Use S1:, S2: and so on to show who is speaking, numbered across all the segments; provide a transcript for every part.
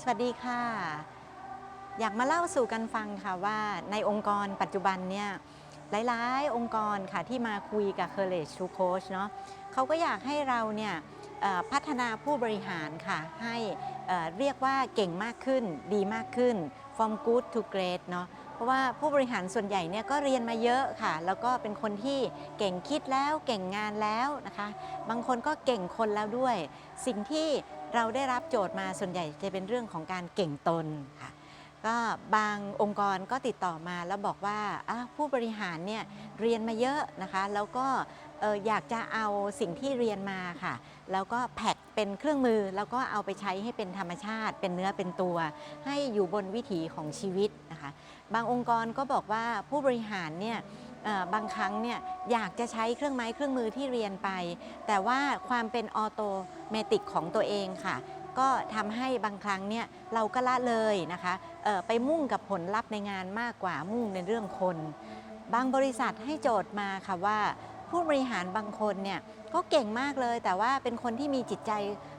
S1: สวัสดีค่ะ อยากมาเล่าสู่กันฟังค่ะว่าในองค์กรปัจจุบันเนี่ยหลายๆ องค์กรค่ะที่มาคุยกับ Courage to Coach เนาะเขาก็อยากให้เราเนี่ยพัฒนาผู้บริหารค่ะ ให้เรียกว่าเก่งมากขึ้น ดีมากขึ้น from good to great เนาะ เพราะว่าผู้บริหารส่วนใหญ่เนี่ยก็เรียนมาเยอะค่ะ แล้วก็เป็นคนที่เก่งคิดแล้วเก่งงานแล้วนะคะ บางคนก็เก่งคนแล้วด้วย สิ่งที่เราได้รับโจทย์มาส่วนใหญ่จะเป็นเรื่องของการเก่งตนค่ะก็บางองค์กรก็ติดต่อมาแล้วบอกว่าผู้บริหารเนี่ยเรียนมาเยอะนะคะ แล้วก็เอ่อยากจะเอาสิ่งที่เรียนมาค่ะ แล้วก็แพ็คเป็นเครื่องมือ แล้วก็เอาไปใช้ให้เป็นธรรมชาติ เป็นเนื้อเป็นตัว ให้อยู่บนวิถีของชีวิต บางองค์กรก็บอกว่าผู้บริหารเนี่ยบางครั้งเนี่ยอยากจะใช้เครื่องไม้เครื่องมือที่เรียนไป แต่ว่าความเป็นออโตเมติกของตัวเองค่ะ ก็ทำให้บางครั้งเนี่ยเราก็ละเลยนะคะไปมุ่งกับผลลัพธ์ในงานมากกว่ามุ่งในเรื่องคน บางบริษัทให้โจทย์มาค่ะว่า ผู้บริหารบางคนเนี่ยก็เก่งมากเลย แต่ว่าเป็นคนที่มีจิตใจ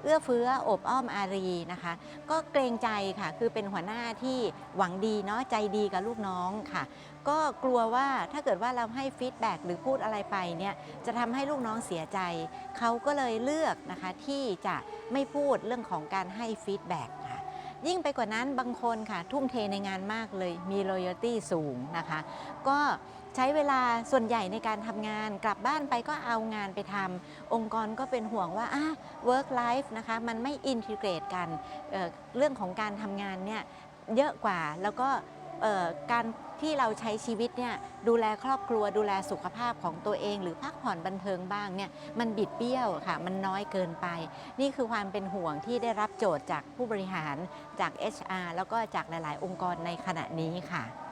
S1: เอื้อเฟื้ออบอ้อมอารีนะคะ ก็เกรงใจค่ะคือเป็นหัวหน้าที่หวังดีเนาะใจดีกับลูกน้องค่ะ ก็กลัวว่าถ้าเกิดว่าเราให้ฟีดแบ็กหรือพูดอะไรไปเนี่ยจะทำให้ลูกน้องเสียใจเขาก็เลยเลือกนะคะที่จะไม่พูดเรื่องของการให้ฟีดแบ็กค่ะยิ่งไปกว่านั้นบางคนค่ะทุ่มเทในงานมากเลยมี loyalty สูงนะคะ ก็ ใช้เวลาส่วนใหญ่ในการทำงานกลับบ้านไปก็เอางานไปทำองค์กรก็เป็นห่วงว่าอะ work life นะคะมันไม่ integrate กันเเรื่องของการทำงานเนี่ยเยอะกว่าแล้วก็การที่เราใช้ชีวิตเนี่ยดูแลครอบครัวดูแลสุขภาพของตัวเอง หรือพักผ่อนบันเทิงบ้างเนี่ยมันบิดเบี้ยวค่ะ มันน้อยเกินไป นี่คือความเป็นห่วงที่ได้รับโจทย์จากผู้บริหารจาก HR แล้วก็จากหลาย ๆ องค์กรในขณะนี้ค่ะ